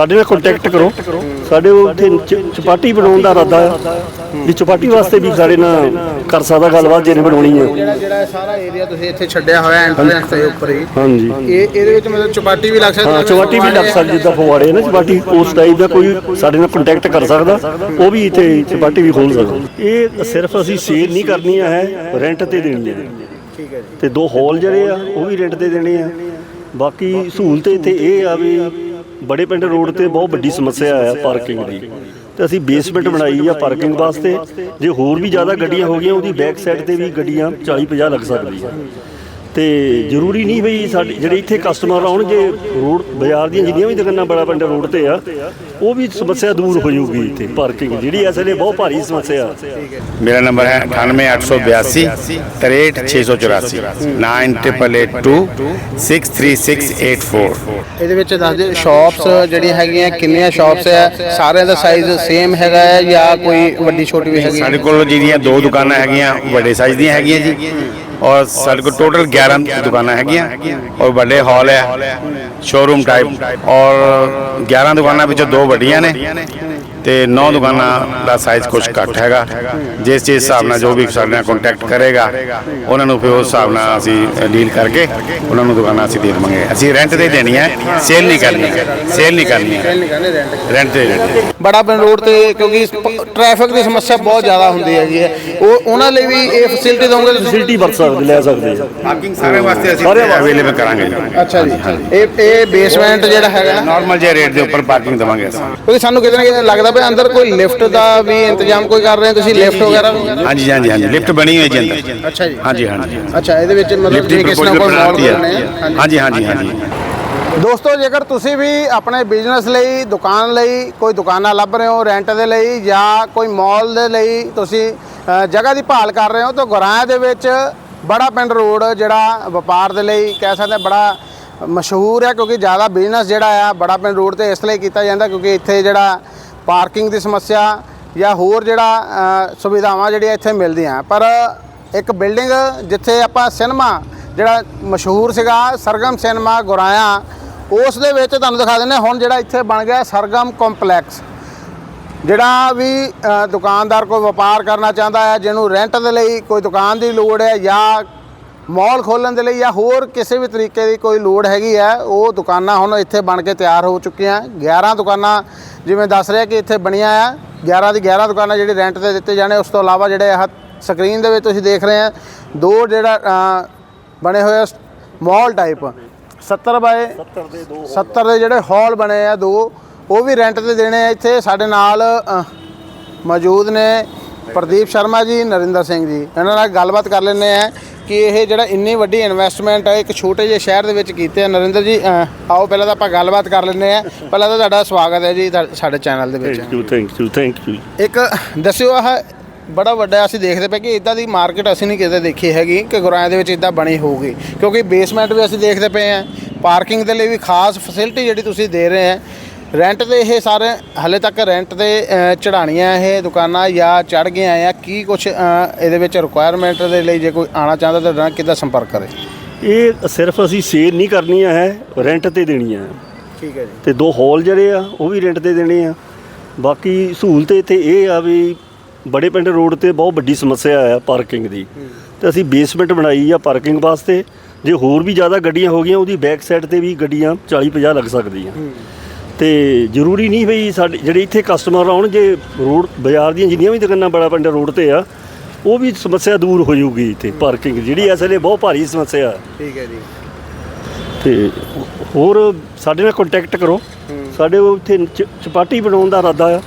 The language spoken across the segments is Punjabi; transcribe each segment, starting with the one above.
ਸਾਡੇ ਨਾਲ ਕੰਟੈਕਟ ਕਰੋ। ਸਾਡੇ ਉੱਥੇ ਚ- ਚਪਾਟੀ ਬਣਾਉਣ ਦਾ ਇਰਾਦਾ ਆ ਵੀ ਚਪਾਟੀ ਵਾਸਤੇ ਵੀ ਸਾਡੇ ਨਾਲ ਕਰ ਸਕਦਾ ਗੱਲਬਾਤ ਜਿਹਨੇ ਬਣਾਉਣੀ ਆ ਜਿਹੜਾ ਜਿਹੜਾ ਸਾਰਾ ਏਰੀਆ ਤੁਸੀਂ ਇੱਥੇ ਛੱਡਿਆ ਹੋਇਆ ਐਂਟਰੈਂਸ ਦੇ ਉੱਪਰ ਹੀ। ਹਾਂਜੀ। ਇਹ ਇਹਦੇ ਵਿੱਚ ਮਤਲਬ ਚਪਾਟੀ ਵੀ ਲੱਗ ਸਕਦੀ ਹਾਂ ਹੈ, ਚਪਾਟੀ ਵੀ ਲੱਗ ਸਕਦੀ ਜਿੱਦਾਂ ਫਵਾੜੇ ਨੇ ਚਪਾਟੀ ਉਸ ਟਾਈਪ ਦਾ ਕੋਈ ਸਾਡੇ ਨਾਲ ਕੰਟੈਕਟ ਕਰ ਸਕਦਾ। ਉਹ ਵੀ ਇੱਥੇ ਚਪਾਟੀ ਵੀ ਖੋਲ ਸਕਦਾ। ਇਹ ਸਿਰਫ ਅਸੀਂ ਸੇਲ ਨਹੀਂ ਕਰਨੀਆਂ ਹੈ ਰੈਂਟ ਤੇ ਦੇਣੀਆਂ ਨੇ ਠੀਕ ਹੈ ਜੀ। ਤੇ ਦੋ ਹਾਲ ਜਿਹੜੇ ਆ ਉਹ ਵੀ ਰੈਂਟ ਤੇ ਦੇਣੇ ਆ। ਬਾਕੀ ਸਹੂਲਤ ਇੱਥੇ ਇਹ ਆ ਵੀ ਬੜੇ ਪਿੰਡ ਰੋਡ ਤੇ ਬਹੁਤ ਵੱਡੀ ਸਮੱਸਿਆ ਆ ਪਾਰਕਿੰਗ ਦੀ। ਤੇ ਅਸੀਂ ਬੇਸਮੈਂਟ ਬਣਾਈ ਆ ਪਾਰਕਿੰਗ ਵਾਸਤੇ। ਜੇ ਹੋਰ ਵੀ ਜ਼ਿਆਦਾ ਗੱਡੀਆਂ ਹੋ ਗਈਆਂ, ਉਹਦੀ ਬੈਕ ਸਾਈਡ ਤੇ ਵੀ ਗੱਡੀਆਂ 40 50 ਲੱਗ ਸਕਦੀਆਂ। ਤੇ ਜ਼ਰੂਰੀ ਨਹੀਂ ਬਈ ਸਾਡੇ ਜਿਹੜੇ ਇੱਥੇ ਕਸਟਮਰ ਆਉਣਗੇ ਰੋਡ ਬਾਜ਼ਾਰ ਦੀਆਂ ਜਿੰਨੀਆਂ ਵੀ ਦੁਕਾਨਾਂ ਬੜਾ ਪਿੰਡ ਰੋਡ ਤੇ ਆ ਉਹ ਵੀ ਸਮੱਸਿਆ ਦੂਰ ਹੋ ਜਾਊਗੀ ਇੱਥੇ ਪਾਰਕਿੰਗ ਜਿਹੜੀ ਇਸ ਵੇਲੇ ਬਹੁਤ ਭਾਰੀ ਸਮੱਸਿਆ। ਮੇਰਾ ਨੰਬਰ ਹੈ 9882 63684 9882 ਇਹਦੇ ਵਿੱਚ ਦੱਸ ਸ਼ਾਪਸ ਜਿਹੜੀਆਂ ਹੈਗੀਆਂ ਕਿੰਨੀਆਂ ਸ਼ਾਪਸ ਹੈ ਸਾਰਿਆਂ ਦਾ ਸਾਈਜ਼ ਸੇਮ ਹੈਗਾ ਹੈ ਜਾਂ ਕੋਈ ਵੱਡੀ ਛੋਟੀ ਵੀ ਹੈਗੀ ਸਾਡੇ ਕੋਲ ਜਿਹੜੀਆਂ ਦੋ ਦੁਕਾਨਾਂ ਹੈਗੀਆਂ ਵੱਡੇ ਸਾਈਜ਼ ਦੀਆਂ ਹੈਗੀਆਂ ਜੀ। ਔਰ ਸਾਡੇ ਕੋਲ ਟੋਟਲ 11 ਦੁਕਾਨਾਂ ਹੈਗੀਆਂ ਔਰ ਵੱਡੇ ਹਾਲ ਹੈ ਸ਼ੋਰੂਮ ਟਾਈਪ ਔਰ 11 ਦੁਕਾਨਾਂ ਵਿੱਚੋਂ ਦੋ ਵੱਡੀਆਂ ਨੇ। ਤੇ 9 ਦੁਕਾਨਾਂ ਦਾ ਸਾਈਜ਼ ਕੁਝ ਘੱਟ ਹੈਗਾ। ਜਿਸ ਜਿਸ ਹਿਸਾਬ ਨਾਲ ਜੋ ਵੀ ਸਾਡੇ ਨਾਲ ਕੰਟੈਕਟ ਕਰੇਗਾ ਉਹਨਾਂ ਨੂੰ ਫਿਰ ਉਸ ਹਿਸਾਬ ਨਾਲ ਅਸੀਂ ਡੀਲ ਕਰਕੇ ਉਹਨਾਂ ਨੂੰ ਦੁਕਾਨਾਂ ਅਸੀਂ ਦੇ ਦੇਵਾਂਗੇ। ਅਸੀਂ ਰੈਂਟ ਤੇ ਦੇਣੀ ਹੈ ਸੇਲ ਨਹੀਂ ਕਰਨੀ। ਸੇਲ ਨਹੀਂ ਕਰਨੀ। ਹੈ ਰੈਂਟ ਤੇ। ਦੇਣੀ ਹੈ। ਬੜਾ ਪਿੰਡ ਰੋਡ ਤੇ ਕਿਉਂਕਿ ਟ੍ਰੈਫਿਕ ਦੀ ਸਮੱਸਿਆ ਬਹੁਤ ਜ਼ਿਆਦਾ ਹੁੰਦੀ ਹੈਗੀ ਹੈ। ਉਹ ਉਹਨਾਂ ਲਈ ਵੀ ਇਹ ਫੈਸਿਲਿਟੀ ਦੋਗੇ ਤੁਸੀਂ ਫੈਸਿਲਿਟੀ ਵਰਤ ਸਕਦੇ ਲੈ ਸਕਦੇ ਆ ਪਾਰਕਿੰਗ ਸਾਰੇ ਵਾਸਤੇ ਅਸੀਂ। ਅਵੇਲੇਬਲ ਕਰਾਂਗੇ। ਅੱਛਾ ਜੀ। ਇਹ ਇਹ ਬੇਸਮੈਂਟ ਜਿਹੜਾ ਹੈਗਾ ਨਾਰਮਲ ਜਿਹੇ ਰੇਟ ਦੇ ਉੱਪਰ ਪਾਰਕਿੰਗ ਦੇਵਾਂਗੇ ਅਸੀਂ। ਕਿਉਂਕਿ ਸਾਨੂੰ ਕਿਤੇ ਨਾ ਕਿਤੇ ਲੱਗਦਾ ਪਿਆ ਅੰਦਰ ਕੋਈ ਲਿਫਟ ਦਾ ਵੀ ਇੰਤਜ਼ਾਮ ਕੋਈ ਕਰ ਰਹੇ ਹੋ? ਤੁਸੀਂ ਲਿਫਟ ਵਗੈਰਾ ਹਾਂਜੀ ਹਾਂਜੀ ਹਾਂਜੀ। ਲਿਫਟ ਬਣੀ ਹੋਈ ਹੈ ਜੀ ਅੰਦਰ। ਅੱਛਾ ਜੀ। ਹਾਂਜੀ ਹਾਂਜੀ। ਅੱਛਾ ਇਹਦੇ ਵਿੱਚ ਮਤਲਬ ਜੇ ਕਿਸੇ ਨਾਲ ਕੋਈ ਹੈ। ਆ? ਹਾਂਜੀ। ਹਾਂਜੀ ਹਾਂਜੀ ਦੋਸਤੋ ਜੇਕਰ ਤੁਸੀਂ ਵੀ ਆਪਣੇ ਬਿਜ਼ਨਸ ਲਈ ਦੁਕਾਨ ਲਈ ਕੋਈ ਦੁਕਾਨਾਂ ਲੱਭ ਰਹੇ ਹੋ ਰੈਂਟ ਦੇ ਲਈ ਜਾਂ ਕੋਈ ਮਾਲ ਦੇ ਲਈ ਤੁਸੀਂ ਜਗ੍ਹਾ ਦੀ ਭਾਲ ਕਰ ਰਹੇ ਹੋ ਤਾਂ ਗੁਰਾਇਆ ਦੇ ਵਿੱਚ ਬੜਾ ਪਿੰਡ ਰੋਡ ਜਿਹੜਾ ਵਪਾਰ ਦੇ ਲਈ ਕਹਿ ਸਕਦੇ ਬੜਾ ਮਸ਼ਹੂਰ ਹੈ ਕਿਉਂਕਿ ਜ਼ਿਆਦਾ ਬਿਜ਼ਨਸ ਜਿਹੜਾ ਆ ਬੜਾ ਪਿੰਡ ਰੋਡ ਤੇ ਇਸ ਲਈ ਕੀਤਾ ਜਾਂਦਾ ਕਿਉਂਕਿ ਇੱਥੇ ਜਿਹੜਾ ਪਾਰਕਿੰਗ ਦੀ ਸਮੱਸਿਆ ਜਾਂ ਹੋਰ ਜਿਹੜਾ ਸੁਵਿਧਾਵਾਂ ਜਿਹੜੀਆਂ ਇੱਥੇ ਮਿਲਦੀਆਂ। ਪਰ ਇੱਕ ਬਿਲਡਿੰਗ ਜਿੱਥੇ ਆਪਾਂ ਸਿਨੇਮਾ ਜਿਹੜਾ ਮਸ਼ਹੂਰ ਸੀਗਾ, ਸਰਗਮ ਸਿਨੇਮਾ ਗੁਰਾਇਆ, ਉਸ ਦੇ ਵਿੱਚ ਤੁਹਾਨੂੰ ਦਿਖਾ ਦਿੰਦੇ ਹਾਂ, ਹੁਣ ਜਿਹੜਾ ਇੱਥੇ ਬਣ ਗਿਆ ਸਰਗਮ ਕੰਪਲੈਕਸ। ਜਿਹੜਾ ਵੀ ਦੁਕਾਨਦਾਰ ਕੋਈ ਵਪਾਰ ਕਰਨਾ ਚਾਹੁੰਦਾ ਹੈ, ਜਿਹਨੂੰ ਰੈਂਟ ਦੇ ਲਈ ਕੋਈ ਦੁਕਾਨ ਦੀ ਲੋੜ ਹੈ ਜਾਂ ਮਾਲ ਖੋਲਣ ਦੇ ਲਈ ਜਾਂ ਹੋਰ ਕਿਸੇ ਵੀ ਤਰੀਕੇ ਦੀ ਕੋਈ ਲੋੜ ਹੈਗੀ ਹੈ ਉਹ ਦੁਕਾਨਾਂ ਹੁਣ ਇੱਥੇ ਬਣ ਕੇ ਤਿਆਰ ਹੋ ਚੁੱਕੀਆਂ। 11 ਦੁਕਾਨਾਂ ਜਿਵੇਂ ਦੱਸ ਰਿਹਾ ਕਿ ਇੱਥੇ ਬਣੀਆਂ ਆ 11 ਦੀ 11 ਦੁਕਾਨਾਂ ਜਿਹੜੀ ਰੈਂਟ ਤੇ ਦਿੱਤੇ ਜਾਣੇ ਉਸ ਤੋਂ ਇਲਾਵਾ ਜਿਹੜੇ ਆਹ ਸਕਰੀਨ ਦੇ ਵਿੱਚ ਤੁਸੀਂ ਦੇਖ ਰਹੇ ਆ ਦੋ ਜਿਹੜਾ ਬਣੇ ਹੋਏ ਮਾਲ ਟਾਈਪ 70 ਬਾਏ 70 ਦੇ ਦੋ 70 ਦੇ ਜਿਹੜੇ ਹਾਲ ਬਣੇ ਆ ਦੋ ਉਹ ਵੀ ਰੈਂਟ ਤੇ ਦੇਣੇ ਆ ਇੱਥੇ। ਸਾਡੇ ਨਾਲ ਮੌਜੂਦ ਨੇ ਪ੍ਰਦੀਪ ਸ਼ਰਮਾ ਜੀ ਨਰਿੰਦਰ ਸਿੰਘ ਜੀ। ਇਹਨਾਂ ਨਾਲ ਗੱਲਬਾਤ ਕਰ ਲੈਂਦੇ ਆ। ਕਿ ਇਹ ਜਿਹੜਾ ਇੰਨੀ ਵੱਡੀ ਇਨਵੈਸਟਮੈਂਟ ਹੈ ਇੱਕ ਛੋਟੇ ਜਿਹੇ ਸ਼ਹਿਰ ਦੇ ਵਿੱਚ ਕੀਤੇ ਆ। ਨਰਿੰਦਰ ਜੀ ਆਓ ਪਹਿਲਾਂ ਤਾਂ ਆਪਾਂ ਗੱਲਬਾਤ ਕਰ ਲੈਂਦੇ ਆ ਪਹਿਲਾਂ ਤਾਂ ਤੁਹਾਡਾ ਸਵਾਗਤ ਹੈ ਜੀ ਤੁਹਾ- ਸਾਡੇ ਚੈਨਲ ਦੇ ਵਿੱਚ। Thank you thank you thank you ਇੱਕ ਦੱਸਿਓ ਆਹ ਬੜਾ ਵੱਡਾ ਅਸੀਂ ਦੇਖਦੇ ਪਏ ਕਿ ਇਦਾਂ ਦੀ ਮਾਰਕੀਟ ਅਸੀਂ ਨਹੀਂ ਕਿਤੇ ਦੇਖੀ ਹੈਗੀ ਕਿ ਗੁਰਾਇਆ ਦੇ ਵਿੱਚ ਇਦਾਂ ਬਣੀ ਹੋਊਗੀ। ਕਿਉਂਕਿ ਬੇਸਮੈਂਟ ਵੀ ਅਸੀਂ ਦੇਖਦੇ ਪਏ ਆ ਪਾਰਕਿੰਗ ਦੇ ਲਈ ਵੀ ਖਾਸ ਫੈਸਿਲਿਟੀ ਜਿਹੜੀ ਤੁਸੀਂ ਦੇ ਰਹੇ ਆ ਰੈਂਟ ਤੇ ਇਹ ਸਾਰੇ ਹਲੇ ਤੱਕ ਰੈਂਟ ਤੇ ਚੜਾਣੀਆਂ ਇਹ ਦੁਕਾਨਾਂ ਜਾਂ ਚੜ ਗਈਆਂ ਆ ਕੀ ਕੁਝ ਇਹਦੇ ਵਿੱਚ ਰਿਕੁਆਇਰਮੈਂਟ ਦੇ ਲਈ ਜੇ ਕੋਈ ਆਣਾ ਚਾਹੁੰਦਾ ਤਾਂ ਨਾਲ ਕਿੱਦਾਂ ਸੰਪਰਕ ਕਰੇ? ਇਹ ਸਿਰਫ ਅਸੀਂ ਸੇਲ ਨਹੀਂ ਕਰਨੀਆਂ ਹੈ ਰੈਂਟ ਤੇ ਦੇਣੀਆਂ ਠੀਕ ਹੈ ਜੀ। ਤੇ ਦੋ ਹਾਲ ਜਿਹੜੇ ਆ ਉਹ ਵੀ ਰੈਂਟ ਤੇ ਦੇਣੇ ਆ। ਬਾਕੀ ਸਹੂਲਤ ਇੱਥੇ ਇਹ ਆ ਵੀ ਬੜੇ ਪਿੰਡ ਰੋਡ ਤੇ ਬਹੁਤ ਵੱਡੀ ਸਮੱਸਿਆ ਆ ਪਾਰਕਿੰਗ ਦੀ। ਤੇ ਅਸੀਂ ਬੇਸਮੈਂਟ ਬਣਾਈ ਆ ਪਾਰਕਿੰਗ ਵਾਸਤੇ। ਜੇ ਹੋਰ ਵੀ ਜ਼ਿਆਦਾ ਗੱਡੀਆਂ ਹੋ ਗਈਆਂ ਉਹਦੀ ਬੈਕ ਸਾਈਡ ਤੇ ਵੀ ਗੱਡੀਆਂ 40 50 ਲੱਗ ਸਕਦੀਆਂ। ਤੇ ਜ਼ਰੂਰੀ ਨਹੀਂ ਵੀ ਸਾਡੇ ਜਿਹੜੇ ਇੱਥੇ ਕਸਟਮਰ ਆਉਣ ਜੇ ਰੋਡ ਬਾਜ਼ਾਰ ਦੀਆਂ ਜਿੰਨੀਆਂ ਵੀ ਦੁਕਾਨਾਂ ਬੜਾ ਪਿੰਡ ਰੋਡ ਤੇ ਆ ਉਹ ਵੀ ਸਮੱਸਿਆ ਦੂਰ ਹੋ ਜਾਊਗੀ ਇੱਥੇ ਪਾਰਕਿੰਗ ਜਿਹੜੀ ਇਸ ਵੇਲੇ ਬਹੁਤ ਭਾਰੀ ਸਮੱਸਿਆ। ਠੀਕ ਹੈ ਜੀ। ਤੇ ਹੋਰ ਸਾਡੇ ਨਾਲ ਕੰਟੈਕਟ ਕਰੋ। ਸਾਡੇ ਉੱਥੇ ਚ- ਚਪਾਟੀ ਬਣਾਉਣ ਦਾ ਇਰਾਦਾ ਆ।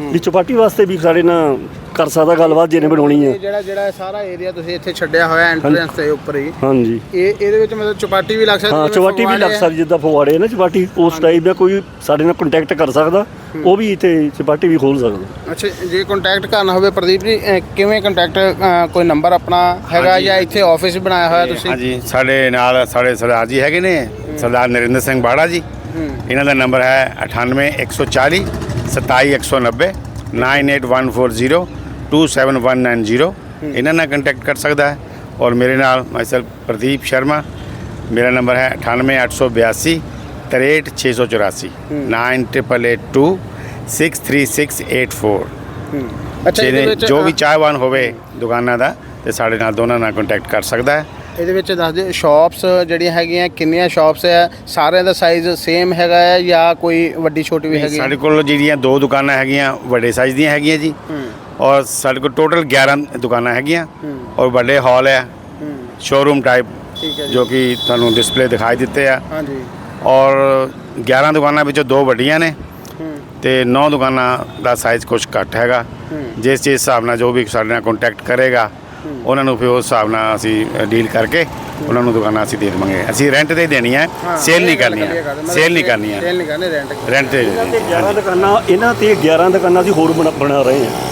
ਵੀ ਚਪਾਟੀ ਵਾਸਤੇ ਵੀ ਸਾਡੇ ਨਾਲ ਕਰ ਸਕਦਾ ਗੱਲਬਾਤ ਜਿਹਨੇ ਬਣਾਉਣੀ ਆ ਇਹ ਜਿਹੜਾ ਜਿਹੜਾ ਸਾਰਾ ਏਰੀਆ ਤੁਸੀਂ ਇੱਥੇ ਛੱਡਿਆ ਹੋਇਆ ਐਂਟਰੈਂਸ ਦੇ ਉੱਪਰ ਹੀ। ਹਾਂਜੀ। ਇਹ ਇਹਦੇ ਵਿੱਚ ਮਤਲਬ ਚਪਾਟੀ ਵੀ ਲੱਗ ਸਕਦੀ ਹਾਂ ਚਪਾਟੀ ਵੀ ਲੱਗ। ਸਕਦੀ ਜਿੱਦਾਂ ਫਵਾੜੇ ਨਾ ਚਪਾਟੀ ਉਸ ਟਾਈਪ ਦਾ ਕੋਈ ਸਾਡੇ ਨਾਲ ਕੰਟੈਕਟ ਕਰ ਸਕਦਾ ਉਹ ਵੀ ਇੱਥੇ ਚਪਾਟੀ ਵੀ ਖੋਲ ਸਕਦਾ। ਅੱਛਾ ਜੇ ਕੰਟੈਕਟ ਕਰਨਾ ਹੋਵੇ ਪ੍ਰਦੀਪ ਜੀ ਅਹ ਕਿਵੇਂ ਕੰਟੈਕਟ ਕੋਈ ਨੰਬਰ ਆਪਣਾ ਹੈਗਾ। ਜਾਂ ਇੱਥੇ ਆਫਿਸ ਬਣਾਇਆ ਹੋਇਆ ਤੁਸੀਂ? ਹਾਂਜੀ ਸਾਡੇ ਨਾਲ ਸਾਡੇ ਸਰਦਾਰ ਜੀ ਹੈਗੇ ਨੇ ਸਰਦਾਰ ਨਰਿੰਦਰ ਸਿੰਘ ਬਾੜਾ ਜੀ। ਇਹਨਾਂ ਦਾ ਨੰਬਰ ਹੈ 98140 27190 98140 27190 ਇਹਨਾਂ ਨਾਲ ਕੰਟੈਕਟ ਕਰ ਸਕਦਾ ਹੈ ਔਰ ਮੇਰੇ ਨਾਲ ਮਾਈਸੈਲਫ ਪ੍ਰਦੀਪ ਸ਼ਰਮਾ ਮੇਰਾ ਨੰਬਰ ਹੈ 98882 63684 9882 63684 ਅੱਛਾ ਇਹਦੇ ਜਿਹਨੇ ਵਿੱਚ ਜੋ ਵੀ ਚਾਹਵਾਨ ਹੋਵੇ ਦੁਕਾਨਾਂ ਦਾ ਤੇ ਸਾਡੇ ਨਾਲ ਦੋਨਾਂ ਨਾਲ ਕੰਟੈਕਟ ਕਰ ਸਕਦਾ ਹੈ। ਇਹਦੇ ਵਿੱਚ ਦੱਸ ਦਿਓ ਸ਼ਾਪਸ ਜਿਹੜੀਆਂ ਹੈਗੀਆਂ ਕਿੰਨੀਆਂ ਸ਼ਾਪਸ ਹੈ? ਸਾਰਿਆਂ ਦਾ ਸਾਈਜ਼ ਸੇਮ ਹੈਗਾ ਹੈ ਜਾਂ ਕੋਈ ਵੱਡੀ ਛੋਟੀ ਵੀ ਹੈਗੀ ਸਾਡੇ ਕੋਲ ਜਿਹੜੀਆਂ ਦੋ ਦੁਕਾਨਾਂ ਹੈਗੀਆਂ ਵੱਡੇ ਸਾਈਜ਼ ਦੀਆਂ ਹੈਗੀਆਂ ਜੀ। ਔਰ ਸਾਡੇ ਕੋਲ ਟੋਟਲ 11 ਦੁਕਾਨਾਂ ਹੈਗੀਆਂ ਔਰ ਵੱਡੇ ਹਾਲ ਹੈ ਸ਼ੋਰੂਮ ਟਾਈਪ ਹੈ ਜੀ। ਕਿ ਤੁਹਾਨੂੰ ਡਿਸਪਲੇ ਦਿਖਾਈ ਦਿੱਤੇ ਆ। ਹਾਂਜੀ। ਔਰ 11 ਦੁਕਾਨਾਂ ਵਿੱਚੋਂ ਦੋ ਵੱਡੀਆਂ ਨੇ ਤੇ 9 ਦੁਕਾਨਾਂ ਦਾ ਸਾਈਜ਼ ਕੁਝ ਘੱਟ ਹੈਗਾ। ਜਿਸ ਜਿਸ ਹਿਸਾਬ ਨਾਲ ਜੋ ਵੀ ਸਾਡੇ ਨਾਲ ਕੰਟੈਕਟ ਕਰੇਗਾ ਉਹਨਾਂ ਨੂੰ ਫਿਰ ਉਸ ਹਿਸਾਬ ਨਾਲ ਅਸੀਂ ਡੀਲ ਕਰਕੇ ਉਹਨਾਂ ਨੂੰ ਦੁਕਾਨਾਂ ਅਸੀਂ ਦੇ ਦੇਵਾਂਗੇ। ਅਸੀਂ ਰੈਂਟ ਤੇ ਹੀ ਦੇਣੀਆਂ ਸੇਲ ਨਹੀਂ ਕਰਨੀਆਂ ਸੇਲ ਨਹੀਂ ਕਰਨੀਆਂ ਸੇਲ ਨਹੀਂ ਕਰਨੀ ਰੈਂਟ ਰੈਂਟ ਤੇ ਇਹਨਾਂ ਤੇ 11 ਦੁਕਾਨਾਂ ਇਹਨਾਂ ਤੇ 11 ਦੁਕਾਨਾਂ ਅਸੀਂ ਹੋਰ ਬਣਾ- ਬਣਾ ਰਹੇ ਹਾਂ।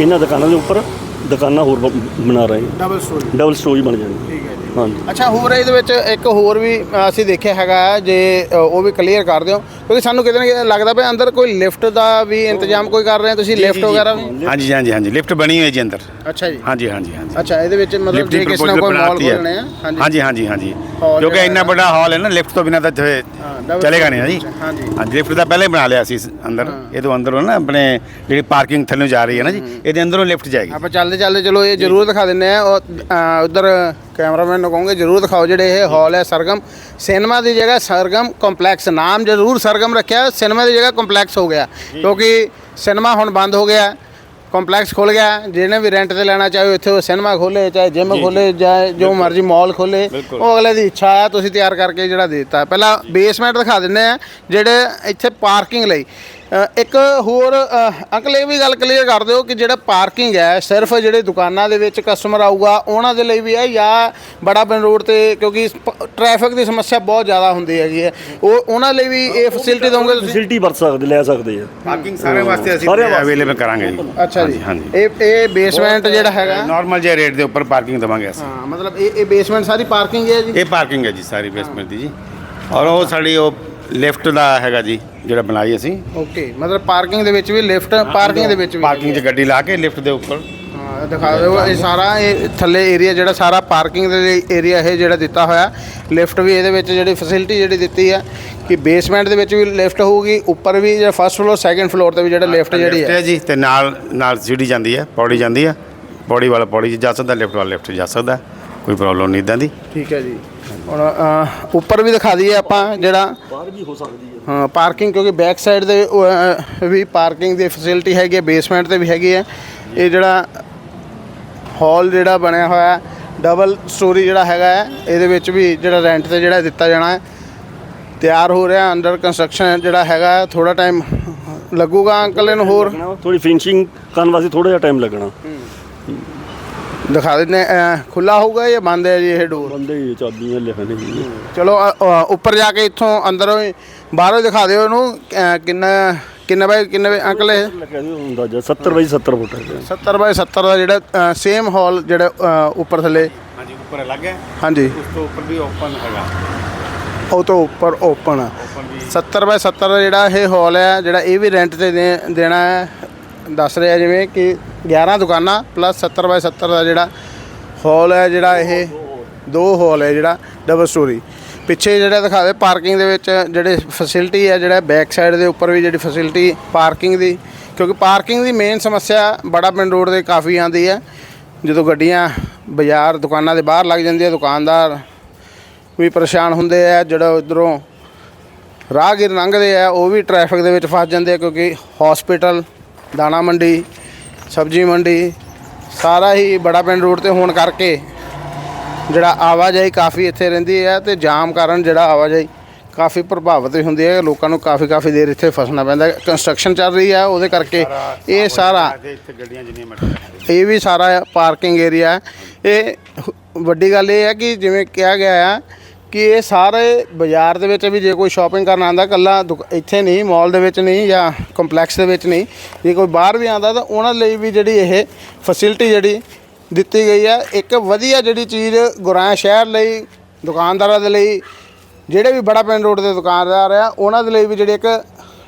ਇਹਨਾਂ ਦੁਕਾਨਾਂ ਦੇ ਉੱਪਰ ਦੁਕਾਨਾਂ ਹੋਰ ਬ- ਬਣਾ ਰਹੇ। ਹਾਂ ਡਬਲ ਸਟੋਰੀ ਡਬਲ ਸਟੋਰੀ ਬਣ ਜਾਣੀ ਠੀਕ ਹੈ ਜੀ। ਹਾਂਜੀ। ਅੱਛਾ ਹੋਰ ਇਹਦੇ ਵਿੱਚ ਇੱਕ ਹੋਰ ਵੀ ਅ, ਅਸੀਂ ਦੇਖਿਆ ਹੈਗਾ ਹੈ, ਜੇ ਅ, ਉਹ ਵੀ ਕਲੀਅਰ ਕਰ ਦਿਓ। ਕਿਉਂਕਿ ਸਾਨੂੰ ਕਿਤੇ ਨਾ ਕਿਤੇ ਲੱਗਦਾ ਪਿਆ ਅੰਦਰ ਕੋਈ ਲਿਫਟ ਦਾ ਵੀ ਇੰਤਜ਼ਾਮ ਕੋਈ ਕਰ ਰਹੇ ਹੋ ਤੁਸੀਂ? ਲਿਫਟ ਵਗੈਰਾ ਵੀ? ਹਾਂਜੀ ਹਾਂਜੀ ਹਾਂਜੀ। ਲਿਫਟ ਬਣੀ ਹੋਈ ਹੈ ਜੀ ਅੰਦਰ। ਅੱਛਾ ਜੀ। ਹਾਂਜੀ ਹਾਂਜੀ ਹਾਂਜੀ। ਅੱਛਾ ਇਹਦੇ ਵਿੱਚ ਮਤਲਬ ਲਿਫਟ ਜੇ ਦੀ ਕਿਸੇ ਨੇ ਕੋਈ ਮਾਲ ਬਣਾਤੀ ਖੋਲਣੇ ਆ? ਹੈ ਹਾਂਜੀ ਹਾਂਜੀ ਹਾਂਜੀ। ਕਿਉਂਕਿ ਜਿਹੜਾ ਇੰਨਾ ਹੈ। ਵੱਡਾ ਹਾਲ ਹੈ ਨਾ ਲਿਫਟ ਤੋਂ ਬਿਨਾਂ ਤਾਂ ਇੱਥੇ double ਚਲੇਗਾ ਨਹੀਂ ਨਾ ਜੀ। ਹਾਂਜੀ। ਹਾਂਜੀ ਲਿਫਟ ਤਾਂ ਪਹਿਲੇ ਬਣਾ ਲਿਆ ਸੀ ਇਸ ਅੰਦਰ ਇਹ ਤੋਂ ਅੰਦਰੋਂ ਨਾ ਆਪਣੇ ਜਿਹੜੀ ਪਾਰਕਿੰਗ ਥੱਲੇ ਜਾ ਰਹੀ ਹੈ ਨਾ ਜੀ ਇਹਦੇ ਅੰਦਰੋਂ ਲਿਫਟ ਜਾਏਗੀ। ਆਪਾਂ ਚੱਲਦੇ ਚੱਲਦੇ ਚਲੋ ਇਹ ਜ਼ਰੂਰ ਦਿਖਾ ਦਿੰਨੇ ਆ। ਉਧਰ ਕੈਮਰਾਮੈਨ ਨੂੰ ਕਹੋਗੇ ਜ਼ਰੂਰ ਦਿਖਾਓ ਜਿਹੜੇ ਇਹ ਹਾਲ ਹੈ ਸਰਗਮ। ਸਿਨੇਮਾ ਦੀ ਜਗ੍ਹਾ ਸਰਗਮ ਕੰਪਲੈਕਸ ਨਾਮ ਜ਼ਰੂਰ ਸਰਗਮ ਰੱਖਿਆ। ਸਿਨੇਮਾ ਦੀ ਜਗ੍ਹਾ ਕੰਪਲੈਕਸ ਹੋ ਗਿਆ। ਕਿਉਂਕਿ ਸਿਨੇਮਾ ਹੁਣ ਬੰਦ ਹੋ ਗਿਆ। ਕੰਪਲੈਕਸ ਖੁੱਲ ਗਿਆ। ਜਿਹਨੇ ਵੀ ਰੈਂਟ ਤੇ ਲੈਣਾ ਚਾਹੇ ਇੱਥੇ ਸਿਨੇਮਾ ਖੋਲੇ ਚਾਹੇ ਜਿਮ ਖੋਲੇ ਚਾਹੇ ਜੋ ਮਰਜ਼ੀ ਮਾਲ ਖੋਲੇ ਉਹ ਅਗਲੇ ਦੀ ਇੱਛਾ ਆ ਤੁਸੀਂ ਤਿਆਰ ਕਰਕੇ ਜਿਹੜਾ ਦੇ ਦਿੱਤਾ। ਪਹਿਲਾਂ ਬੇਸਮੈਂਟ ਦਿਖਾ ਦਿੰਨੇ ਆ ਜਿਹੜੇ ਇੱਥੇ ਪਾਰਕਿੰਗ ਲਈ। ਇੱਕ ਹੋਰ ਅੰਕਲ ਇਹ ਵੀ ਗੱਲ ਕਲੀਅਰ ਕਰ ਦਿਓ ਕਿ ਜਿਹੜਾ ਪਾਰਕਿੰਗ ਹੈ ਸਿਰਫ ਜਿਹੜੇ ਦੁਕਾਨਾਂ ਦੇ ਵਿੱਚ ਕਸਟਮਰ ਆਊਗਾ ਉਹਨਾਂ ਦੇ ਲਈ ਵੀ ਹੈ ਜਾਂ ਬੜਾ ਪਿੰਡ ਰੋਡ ਤੇ ਕਿਉਂਕਿ ਟ੍ਰੈਫਿਕ ਦੀ ਸਮੱਸਿਆ ਬਹੁਤ ਜ਼ਿਆਦਾ ਹੁੰਦੀ ਹੈਗੀ ਹੈ। ਉਹ ਉਹਨਾਂ ਲਈ ਵੀ ਇਹ ਫੈਸਿਲਿਟੀ ਦੋਗੇ ਤੁਸੀਂ? ਫੈਸਿਲਿਟੀ ਵਰਤ ਸਕਦੇ ਲੈ ਸਕਦੇ ਆ। ਪਾਰਕਿੰਗ ਸਾਰੇ ਵਾਸਤੇ ਅਸੀਂ। ਅਵੇਲੇਬਲ ਕਰਾਂਗੇ ਜੀ। ਅੱਛਾ ਜੀ। ਹਾਂਜੀ ਇਹ ਇਹ ਬੇਸਮੈਂਟ ਜਿਹੜਾ ਹੈਗਾ? ਨਾਰਮਲ ਜਿਹੇ ਰੇਟ ਦੇ ਉੱਪਰ ਪਾਰਕਿੰਗ ਦਵਾਂਗੇ ਅਸੀਂ। ਹਾਂ ਮਤਲਬ ਇਹ ਇਹ ਬੇਸਮੈਂਟ ਸਾਰੀ ਪਾਰਕਿੰਗ ਹੈ ਜੀ? ਇਹ ਪਾਰਕਿੰਗ ਹੈ ਜੀ ਸਾਰੀ ਬੇਸਮੈਂਟ ਦੀ ਜੀ। ਔਰ ਉਹ ਸਾਡੀ ਉਹ ਲਿਫਟ ਦਾ ਹੈਗਾ ਜੀ ਜਿਹੜਾ ਬਣਾਈ ਅਸੀਂ। ਓਕੇ ਮਤਲਬ ਪਾਰਕਿੰਗ ਦੇ ਵਿੱਚ ਵੀ ਲਿਫਟ ਪਾਰਕਿੰਗ ਦੇ ਵਿੱਚ ਵੀ ਪਾਰਕਿੰਗ 'ਚ ਗੱਡੀ ਲਾ ਕੇ ਲਿਫਟ ਦੇ ਉੱਪਰ। ਹਾਂ ਦਿਖਾ ਦਿਓ ਇਹ ਸਾਰਾ ਇਹ ਥੱਲੇ ਏਰੀਆ ਜਿਹੜਾ ਸਾਰਾ ਪਾਰਕਿੰਗ ਦੇ ਲਈ ਏਰੀਆ ਇਹ ਜਿਹੜਾ ਦਿੱਤਾ ਹੋਇਆ। ਲਿਫਟ ਵੀ ਇਹਦੇ ਵਿੱਚ ਜਿਹੜੀ ਫੈਸਿਲਿਟੀ ਜਿਹੜੀ ਦਿੱਤੀ ਹੈ ਕਿ ਬੇਸਮੈਂਟ ਦੇ ਵਿੱਚ ਵੀ ਲਿਫਟ ਹੋਊਗੀ ਉੱਪਰ ਵੀ ਜਿਹੜਾ ਫਸਟ ਫਲੋਰ ਸੈਕੰਡ ਫਲੋਰ ਤੇ ਵੀ ਜਿਹੜਾ ਲਿਫਟ ਜਿਹੜੀ ਹੈ। ਜੀ ਤੇ ਨਾਲ ਨਾਲ ਸੀੜੀ ਜਾਂਦੀ ਹੈ ਪੌੜੀ ਜਾਂਦੀ ਹੈ। ਪੌੜੀ ਵਾਲਾ ਪੌੜੀ 'ਚ ਜਾ ਸਕਦਾ ਲਿਫਟ ਵਾਲਾ ਲਿਫਟ 'ਚ ਜਾ ਸਕਦਾ। ਕੋਈ ਪ੍ਰੋਬਲਮ ਨਹੀਂ ਇਦਾਂ ਦੀ। ਠੀਕ ਹੈ ਜੀ। ਹੁਣ ਅ, ਉੱਪਰ ਵੀ ਦਿਖਾ ਦਈਏ ਆਪਾਂ ਜਿਹੜਾ ਬਾਹਰ ਵੀ ਹੋ ਸਕਦੀ ਹੈ ਹਾਂ ਪਾਰਕਿੰਗ ਕਿਉਂਕਿ ਬੈਕ ਸਾਈਡ ਦੇ ਅ, ਵੀ ਪਾਰਕਿੰਗ ਦੀ ਫੈਸਿਲਿਟੀ ਹੈਗੀ ਹੈ ਬੇਸਮੈਂਟ ਤੇ ਵੀ ਹੈਗੀ ਹੈ। ਇਹ ਜਿਹੜਾ ਹਾਲ ਜਿਹੜਾ ਬਣਿਆ ਹੋਇਆ ਡਬਲ ਸਟੋਰੀ ਜਿਹੜਾ ਹੈਗਾ ਹੈ ਇਹਦੇ ਵਿੱਚ ਵੀ ਜਿਹੜਾ ਰੈਂਟ ਤੇ ਜਿਹੜਾ ਦਿੱਤਾ ਜਾਣਾ ਹੈ। ਤਿਆਰ ਹੋ ਰਿਹਾ ਅੰਡਰ ਕੰਸਟਰਕਸ਼ਨ ਜਿਹੜਾ ਹੈਗਾ ਥੋੜਾ ਟਾਈਮ ਲੱਗੂਗਾ ਅੰਕਲ ਇਹਨੂੰ ਹੋਰ। ਥੋੜੀ ਫਿਨਿਸ਼ਿੰਗ ਕਰਨ ਵਾਸਤੇ ਥੋੜਾ ਜਿਹਾ ਟਾਈਮ ਲੱਗਣਾ। ਦਿਖਾ ਦਿੰਦੇ ਖੁੱਲਾ ਹੋਊਗਾ ਜਾਂ ਬੰਦ ਹੈ ਜੀ ਇਹ ਡੋਰ ਬੰਦੇ ਹੀ ਚਾਬੀਆਂ ਲਿਖਣੇ ਚਲੋ ਅ, ਅ, ਉੱਪਰ ਜਾ ਕੇ ਇੱਥੋਂ ਅੰਦਰੋਂ ਹੀ ਬਾਹਰੋਂ ਦਿਖਾ ਦਿਓ ਇਹਨੂੰ। ਅ, ਕਿੰਨਾ ਕਿੰਨੇ ਬਾਈ ਕਿੰਨੇ ਬਾਈ ਅੰਕਲ ਇਹ? ਲੱਗਿਆ ਸੀ ਹੁੰਦਾ ਜਾਂ 70 ਬਾਈ 70 ਫੁੱਟ ਹੈ 70 ਬਾਈ 70 ਦਾ ਜਿਹੜਾ ਸੇਮ ਹਾਲ ਜਿਹੜਾ ਅ, ਉੱਪਰ ਥੱਲੇ। ਹਾਂਜੀ ਉੱਪਰ ਅਲੱਗ ਹੈ। ਹਾਂਜੀ। ਉਸ ਤੋਂ ਉੱਪਰ ਵੀ ਓਪਨ ਹੈਗਾ। ਉਹ ਤੋਂ ਉੱਪਰ ਓਪਨ ਆ। 70 ਬਾਈ 70 ਦਾ ਜਿਹੜਾ ਇਹ ਹਾਲ ਹੈ ਜਿਹੜਾ ਇਹ ਵੀ ਰੈਂਟ ਤੇ ਦੇ- ਦੇਣਾ ਹੈ। ਦੱਸ ਰਿਹਾ ਜਿਵੇਂ ਕਿ 11 ਦੁਕਾਨਾਂ ਪਲੱਸ 70 ਬਾਈ 70 ਦਾ ਜਿਹੜਾ ਹਾਲ ਹੈ ਜਿਹੜਾ ਇਹ ਦੋ ਹਾਲ ਹੈ ਜਿਹੜਾ ਡਬਲ ਸਟੋਰੀ ਪਿੱਛੇ ਜਿਹੜਾ ਦਿਖਾ ਦੇ ਪਾਰਕਿੰਗ ਦੇ ਵਿੱਚ ਜਿਹੜੇ ਫੈਸਿਲਿਟੀ ਹੈ, ਜਿਹੜਾ ਬੈਕ ਸਾਈਡ ਦੇ ਉੱਪਰ ਵੀ ਜਿਹੜੀ ਫੈਸਿਲਿਟੀ ਪਾਰਕਿੰਗ ਦੀ, ਕਿਉਂਕਿ ਪਾਰਕਿੰਗ ਦੀ ਮੇਨ ਸਮੱਸਿਆ ਬੜਾ ਪਿੰਡ ਰੋਡ ਤੇ ਕਾਫੀ ਆਉਂਦੀ ਹੈ। ਜਦੋਂ ਗੱਡੀਆਂ ਬਾਜ਼ਾਰ ਦੁਕਾਨਾਂ ਦੇ ਬਾਹਰ ਲੱਗ ਜਾਂਦੀਆਂ, ਦੁਕਾਨਦਾਰ ਵੀ ਪਰੇਸ਼ਾਨ ਹੁੰਦੇ ਆ, ਜਿਹੜਾ ਉਧਰੋਂ ਰਾਹਗੀਰ ਲੰਘਦੇ ਆ, ਉਹ ਵੀ ਟ੍ਰੈਫਿਕ ਦੇ ਵਿੱਚ ਫਸ ਜਾਂਦੇ ਆ, ਕਿਉਂਕਿ ਹਸਪੀਟਲ ਦਾਣਾ ਮੰਡੀ ਸਬਜ਼ੀ ਮੰਡੀ ਸਾਰਾ ਹੀ ਬੜਾ ਪਿੰਡ ਰੋਡ ਤੇ ਹੋਣ ਕਰਕੇ ਜਿਹੜਾ ਆਵਾਜਾਈ ਕਾਫੀ ਇੱਥੇ ਰਹਿੰਦੀ ਹੈ ਤੇ ਜਾਮ ਕਾਰਨ ਜਿਹੜਾ ਆਵਾਜਾਈ ਕਾਫੀ ਪ੍ਰਭਾਵਿਤ ਹੁੰਦੀ ਹੈ ਲੋਕਾਂ ਨੂੰ ਕਾਫੀ ਕਾਫੀ ਦੇਰ ਇੱਥੇ ਫਸਣਾ ਪੈਂਦਾ ਕੰਸਟਰਕਸ਼ਨ ਚੱਲ ਰਹੀ ਹੈ ਉਹਦੇ ਕਰਕੇ ਇਹ ਸਾਰਾ ਇਹ ਵੀ ਸਾਰਾ ਪਾਰਕਿੰਗ ਏਰੀਆ ਹੈ। ਇਹ ਵੱਡੀ ਗੱਲ ਇਹ ਹੈ ਕਿ ਜਿਵੇਂ ਕਿਹਾ ਗਿਆ ਹੈ ਕਿ ਇਹ ਸਾਰੇ ਬਾਜ਼ਾਰ ਦੇ ਵਿੱਚ ਵੀ ਜੇ ਕੋਈ ਸ਼ਾਪਿੰਗ ਕਰਨ ਆਂਦਾ ਕੱਲਾ ਇੱਥੇ ਨਹੀਂ ਮਾਲ ਦੇ ਵਿੱਚ ਨਹੀਂ ਜਾਂ ਕੰਪਲੈਕਸ ਦੇ ਵਿੱਚ ਨਹੀਂ, ਜੇ ਕੋਈ ਬਾਹਰ ਵੀ ਆਂਦਾ ਤਾਂ ਉਹਨਾਂ ਲਈ ਵੀ ਜਿਹੜੀ ਇਹ ਫੈਸਿਲਿਟੀ ਜਿਹੜੀ ਦਿੱਤੀ ਗਈ ਹੈ, ਇੱਕ ਵਧੀਆ ਜਿਹੜੀ ਚੀਜ਼ ਗੁਰਾਂ ਸ਼ਹਿਰ ਲਈ, ਦੁਕਾਨਦਾਰਾਂ ਦੇ ਲਈ, ਜਿਹੜੇ ਵੀ ਬੜਾ ਪਿੰਡ ਰੋਡ ਦੇ ਦੁਕਾਨਦਾਰ ਆ, ਉਹਨਾਂ ਦੇ ਲਈ ਵੀ ਜਿਹੜੇ ਇੱਕ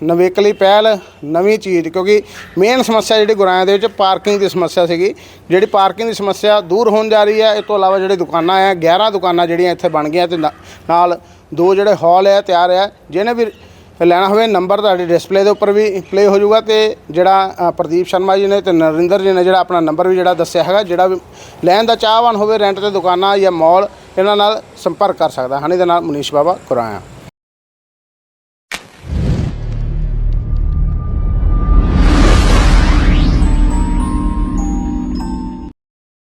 ਨਵੇਕਲੀ ਪਹਿਲ, ਨਵੀਂ ਚੀਜ਼, ਕਿਉਂਕਿ ਮੇਨ ਸਮੱਸਿਆ ਜਿਹੜੀ ਗੁਰਾਇਆਂ ਦੇ ਵਿੱਚ ਪਾਰਕਿੰਗ ਦੀ ਸਮੱਸਿਆ ਸੀਗੀ। ਜਿਹੜੀ ਪਾਰਕਿੰਗ ਦੀ ਸਮੱਸਿਆ ਦੂਰ ਹੋਣ ਜਾ ਰਹੀ ਹੈ ਇਸ ਤੋਂ ਇਲਾਵਾ ਜਿਹੜੀ ਦੁਕਾਨਾਂ ਆ 11 ਦੁਕਾਨਾਂ ਜਿਹੜੀਆਂ ਇੱਥੇ ਬਣ ਗਈਆਂ ਤੇ ਨਾਲ ਦੋ ਜਿਹੜੇ ਹਾਲ ਹੈ ਤਿਆਰ ਹੈ ਜਿਹਨੇ ਵੀ ਲੈਣਾ ਹੋਵੇ ਨੰਬਰ ਤੁਹਾਡੇ ਡਿਸਪਲੇ ਦੇ ਉੱਪਰ ਵੀ ਪਲੇ ਹੋ ਜਾਊਗਾ ਤੇ ਜਿਹੜਾ ਪ੍ਰਦੀਪ ਸ਼ਰਮਾ ਜੀ ਨੇ ਤੇ ਨਰਿੰਦਰ ਜੀ ਨੇ ਜਿਹੜਾ ਆਪਣਾ ਨੰਬਰ ਵੀ ਜਿਹੜਾ ਦੱਸਿਆ ਹੈਗਾ, ਜਿਹੜਾ ਵੀ ਲੈਣ ਦਾ ਚਾਹਵਾਨ ਹੋਵੇ ਰੈਂਟ ਤੇ ਦੁਕਾਨਾਂ ਜਾਂ ਮਾਲ ਇਹਨਾਂ ਨਾਲ ਸੰਪਰਕ ਕਰ ਸਕਦਾ। ਹਨ ਇਹਦੇ ਨਾਲ ਮਨੀਸ਼ ਬਾਬਾ ਕੁਰਾਇਆ